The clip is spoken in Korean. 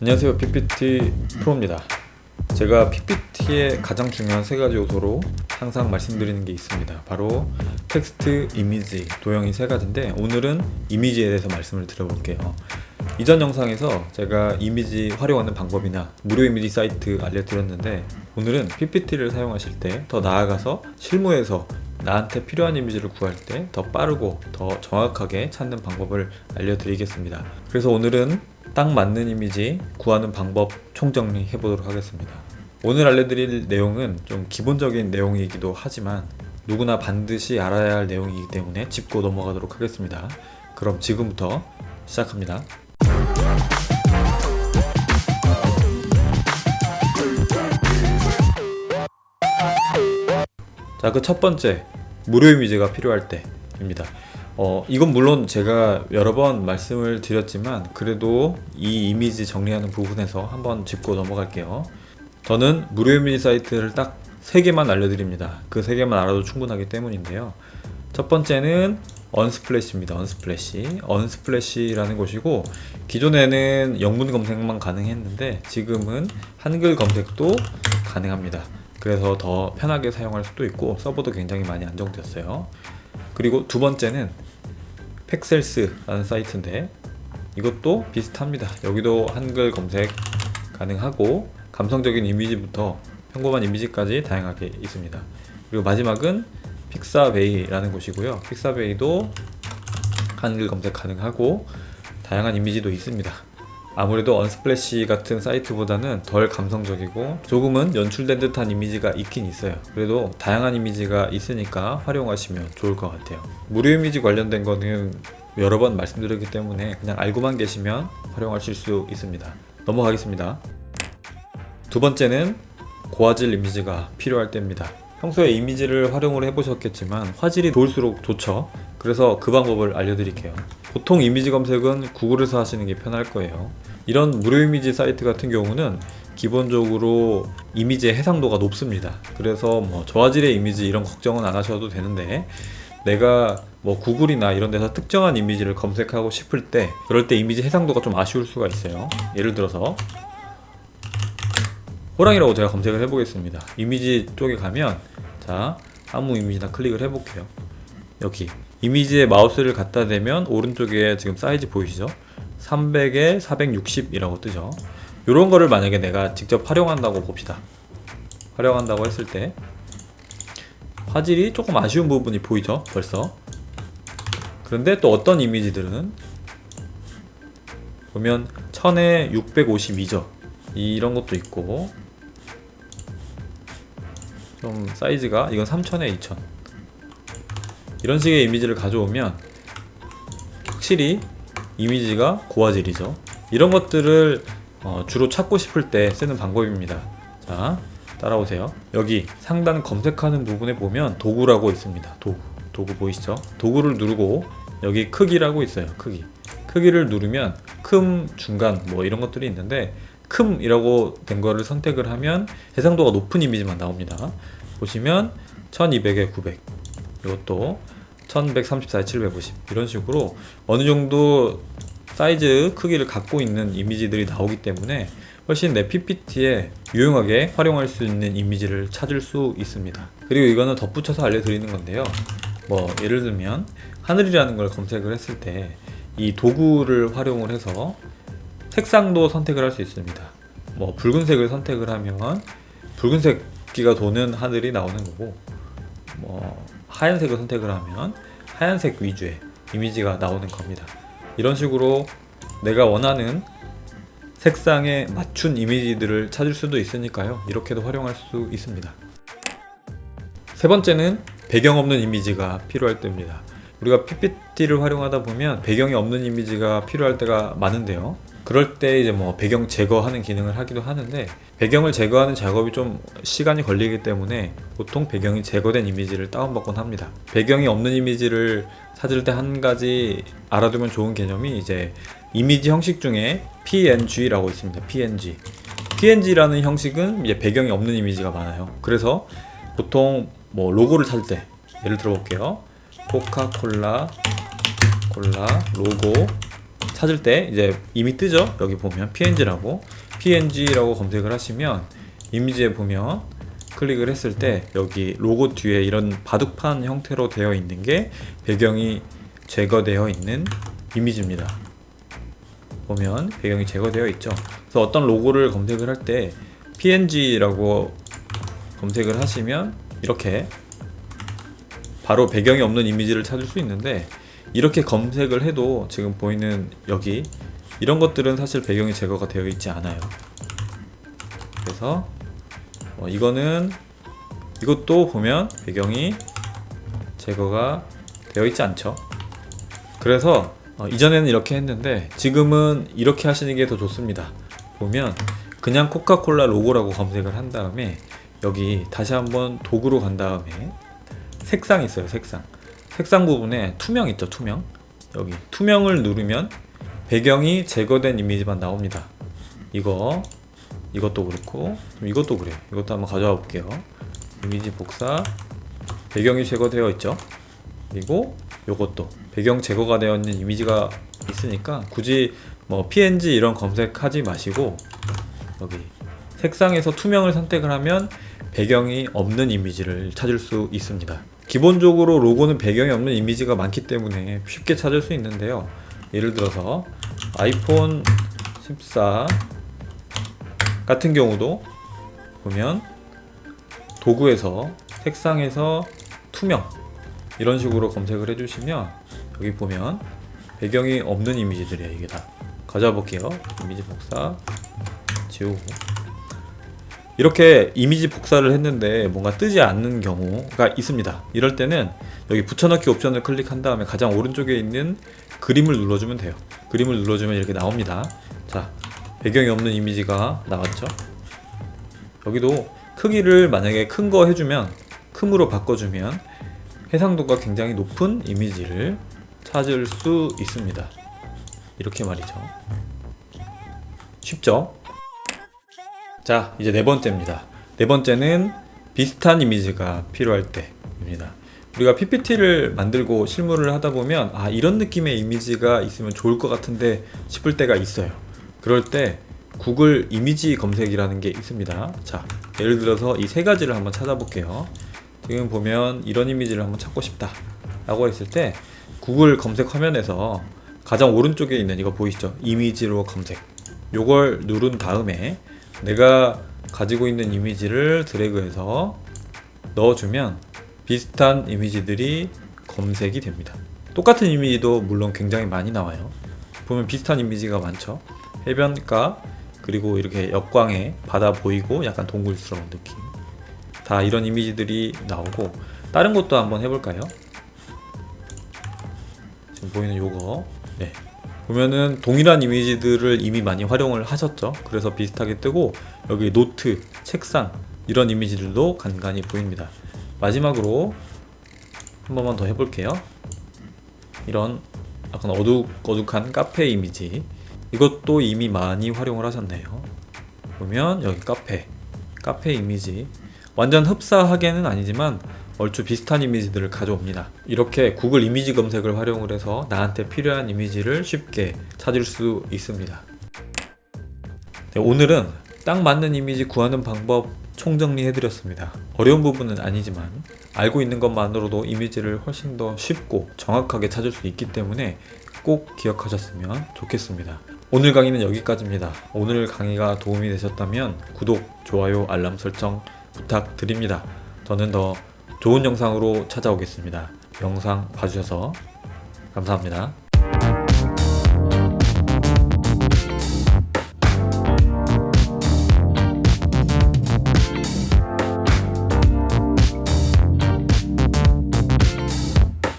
안녕하세요. PPT 프로입니다. 제가 PPT의 가장 중요한 세 가지 요소로 항상 말씀드리는 게 있습니다. 바로 텍스트, 이미지, 도형 이 세 가지인데 오늘은 이미지에 대해서 말씀을 드려볼게요. 이전 영상에서 제가 이미지 활용하는 방법이나 무료 이미지 사이트 알려드렸는데 오늘은 PPT를 사용하실 때 더 나아가서 실무에서 나한테 필요한 이미지를 구할 때 더 빠르고 더 정확하게 찾는 방법을 알려드리겠습니다. 그래서 오늘은 딱 맞는 이미지 구하는 방법 총정리 해보도록 하겠습니다. 오늘 알려드릴 내용은 좀 기본적인 내용이기도 하지만 누구나 반드시 알아야 할 내용이기 때문에 짚고 넘어가도록 하겠습니다. 그럼 지금부터 시작합니다. 자, 그 첫 번째 무료 이미지가 필요할 때입니다. 어, 이건 물론 제가 여러 번 말씀을 드렸지만 그래도 이 이미지 정리하는 부분에서 한번 짚고 넘어갈게요. 저는 무료 이미지 사이트를 딱세 개만 알려드립니다. 그세 개만 알아도 충분하기 때문인데요. 첫 번째는 언스플래시입니다. 언스플래시. 언스플래시라는 곳이고 기존에는 영문 검색만 가능했는데 지금은 한글 검색도 가능합니다. 그래서 더 편하게 사용할 수도 있고 서버도 굉장히 많이 안정되었어요. 그리고 두 번째는 팩셀스라는 사이트인데 이것도 비슷합니다. 여기도 한글 검색 가능하고 감성적인 이미지부터 평범한 이미지까지 다양하게 있습니다. 그리고 마지막은 픽사베이라는 곳이고요. 픽사베이도 한글 검색 가능하고 다양한 이미지도 있습니다. 아무래도 언스플래시 같은 사이트보다는 덜 감성적이고 조금은 연출된 듯한 이미지가 있긴 있어요. 그래도 다양한 이미지가 있으니까 활용하시면 좋을 것 같아요. 무료 이미지 관련된 거는 여러 번 말씀드렸기 때문에 그냥 알고만 계시면 활용하실 수 있습니다. 넘어가겠습니다. 두 번째는 고화질 이미지가 필요할 때입니다. 평소에 이미지를 활용을 해보셨겠지만 화질이 좋을수록 좋죠. 그래서 그 방법을 알려드릴게요. 보통 이미지 검색은 구글에서 하시는 게 편할 거예요. 이런 무료 이미지 사이트 같은 경우는 기본적으로 이미지의 해상도가 높습니다. 그래서 뭐 저화질의 이미지 이런 걱정은 안 하셔도 되는데 내가 뭐 구글이나 이런 데서 특정한 이미지를 검색하고 싶을 때 그럴 때 이미지 해상도가 좀 아쉬울 수가 있어요. 예를 들어서 호랑이라고 제가 검색을 해보겠습니다. 이미지 쪽에 가면 자 아무 이미지나 클릭을 해볼게요. 여기 이미지에 마우스를 갖다 대면 오른쪽에 지금 사이즈 보이시죠? 300에 460이라고 뜨죠. 이런 거를 만약에 내가 직접 활용한다고 봅시다. 활용한다고 했을 때 화질이 조금 아쉬운 부분이 보이죠? 벌써. 그런데 또 어떤 이미지들은 보면 1000에 652죠. 이런 것도 있고 좀 사이즈가 이건 3000에 2000 이런 식의 이미지를 가져오면 확실히 이미지가 고화질이죠. 이런 것들을 어, 주로 찾고 싶을 때 쓰는 방법입니다. 자 따라오세요. 여기 상단 검색하는 부분에 보면 도구라고 있습니다. 도구. 도구 보이시죠? 도구를 누르고 여기 크기라고 있어요. 크기. 크기를 누르면 큼 중간 뭐 이런 것들이 있는데 큼이라고 된 거를 선택을 하면 해상도가 높은 이미지만 나옵니다. 보시면 1200에 900 이것도 1134에 750 이런 식으로 어느 정도 사이즈 크기를 갖고 있는 이미지들이 나오기 때문에 훨씬 내 PPT에 유용하게 활용할 수 있는 이미지를 찾을 수 있습니다. 그리고 이거는 덧붙여서 알려드리는 건데요. 뭐 예를 들면 하늘이라는 걸 검색을 했을 때 이 도구를 활용을 해서 색상도 선택을 할 수 있습니다. 뭐 붉은색을 선택을 하면 붉은색 기가 도는 하늘이 나오는 거고 뭐 하얀색을 선택을 하면 하얀색 위주의 이미지가 나오는 겁니다. 이런 식으로 내가 원하는 색상에 맞춘 이미지들을 찾을 수도 있으니까요. 이렇게도 활용할 수 있습니다. 세 번째는 배경 없는 이미지가 필요할 때입니다. 우리가 PPT를 활용하다 보면 배경이 없는 이미지가 필요할 때가 많은데요. 그럴 때 이제 뭐 배경 제거하는 기능을 하기도 하는데 배경을 제거하는 작업이 좀 시간이 걸리기 때문에 보통 배경이 제거된 이미지를 다운받곤 합니다. 배경이 없는 이미지를 찾을 때 한 가지 알아두면 좋은 개념이 이제 이미지 형식 중에 PNG라고 있습니다. PNG. PNG라는 형식은 이제 배경이 없는 이미지가 많아요. 그래서 보통 뭐 로고를 찾을 때 예를 들어 볼게요. 코카콜라 콜라 로고 찾을 때 이제 이미 뜨죠. 여기 보면 png라고 png라고 검색을 하시면 이미지에 보면 클릭을 했을 때 여기 로고 뒤에 이런 바둑판 형태로 되어 있는 게 배경이 제거되어 있는 이미지입니다. 보면 배경이 제거되어 있죠. 그래서 어떤 로고를 검색을 할 때 png라고 검색을 하시면 이렇게 바로 배경이 없는 이미지를 찾을 수 있는데 이렇게 검색을 해도 지금 보이는 여기 이런 것들은 사실 배경이 제거가 되어 있지 않아요. 그래서 어, 이거는 이것도 보면 배경이 제거가 되어 있지 않죠. 그래서 어, 이전에는 이렇게 했는데 지금은 이렇게 하시는 게 더 좋습니다. 보면 그냥 코카콜라 로고라고 검색을 한 다음에 여기 다시 한번 도구로 간 다음에 색상 있어요 색상. 색상 부분에 투명 있죠 투명? 여기. 투명을 누르면 배경이 제거된 이미지만 나옵니다. 이거. 이것도 그렇고. 이것도 그래요 이것도 한번 가져와 볼게요. 이미지 복사. 배경이 제거되어 있죠? 그리고 요것도. 배경 제거가 되어 있는 이미지가 있으니까 굳이 뭐 png 이런 검색하지 마시고 여기 색상에서 투명을 선택을 하면 배경이 없는 이미지를 찾을 수 있습니다. 기본적으로 로고는 배경이 없는 이미지가 많기 때문에 쉽게 찾을 수 있는데요. 예를 들어서 아이폰 14 같은 경우도 보면 도구에서 색상에서 투명 이런 식으로 검색을 해주시면 여기 보면 배경이 없는 이미지들이에요 이게 다. 가져와 볼게요. 이미지 복사 지우고 이렇게 이미지 복사를 했는데 뭔가 뜨지 않는 경우가 있습니다. 이럴 때는 여기 붙여넣기 옵션을 클릭한 다음에 가장 오른쪽에 있는 그림을 눌러주면 돼요. 그림을 눌러주면 이렇게 나옵니다. 자, 배경이 없는 이미지가 나왔죠. 여기도 크기를 만약에 큰 거 해주면 큼으로 바꿔주면 해상도가 굉장히 높은 이미지를 찾을 수 있습니다. 이렇게 말이죠. 쉽죠? 자, 이제 네 번째입니다. 네 번째는 비슷한 이미지가 필요할 때입니다. 우리가 PPT를 만들고 실무를 하다 보면 아, 이런 느낌의 이미지가 있으면 좋을 것 같은데 싶을 때가 있어요. 그럴 때 구글 이미지 검색이라는 게 있습니다. 자, 예를 들어서 이 세 가지를 한번 찾아볼게요. 지금 보면 이런 이미지를 한번 찾고 싶다. 라고 했을 때 구글 검색 화면에서 가장 오른쪽에 있는 이거 보이시죠? 이미지로 검색. 요걸 누른 다음에 내가 가지고 있는 이미지를 드래그해서 넣어주면 비슷한 이미지들이 검색이 됩니다. 똑같은 이미지도 물론 굉장히 많이 나와요. 보면 비슷한 이미지가 많죠. 해변가 그리고 이렇게 역광에 바다 보이고 약간 동굴스러운 느낌. 다 이런 이미지들이 나오고 다른 것도 한번 해볼까요? 지금 보이는 요거 네. 보면은 동일한 이미지들을 이미 많이 활용을 하셨죠. 그래서 비슷하게 뜨고 여기 노트, 책상 이런 이미지들도 간간히 보입니다. 마지막으로 한 번만 더 해볼게요. 이런 약간 어둑어둑한 카페 이미지 이것도 이미 많이 활용을 하셨네요. 보면 여기 카페, 카페 이미지 완전 흡사하게는 아니지만 얼추 비슷한 이미지들을 가져옵니다. 이렇게 구글 이미지 검색을 활용을 해서 나한테 필요한 이미지를 쉽게 찾을 수 있습니다. 네, 오늘은 딱 맞는 이미지 구하는 방법 총정리해드렸습니다. 어려운 부분은 아니지만 알고 있는 것만으로도 이미지를 훨씬 더 쉽고 정확하게 찾을 수 있기 때문에 꼭 기억하셨으면 좋겠습니다. 오늘 강의는 여기까지입니다. 오늘 강의가 도움이 되셨다면 구독, 좋아요, 알람 설정 부탁드립니다. 저는 더 좋은 영상으로 찾아오겠습니다. 영상 봐주셔서 감사합니다.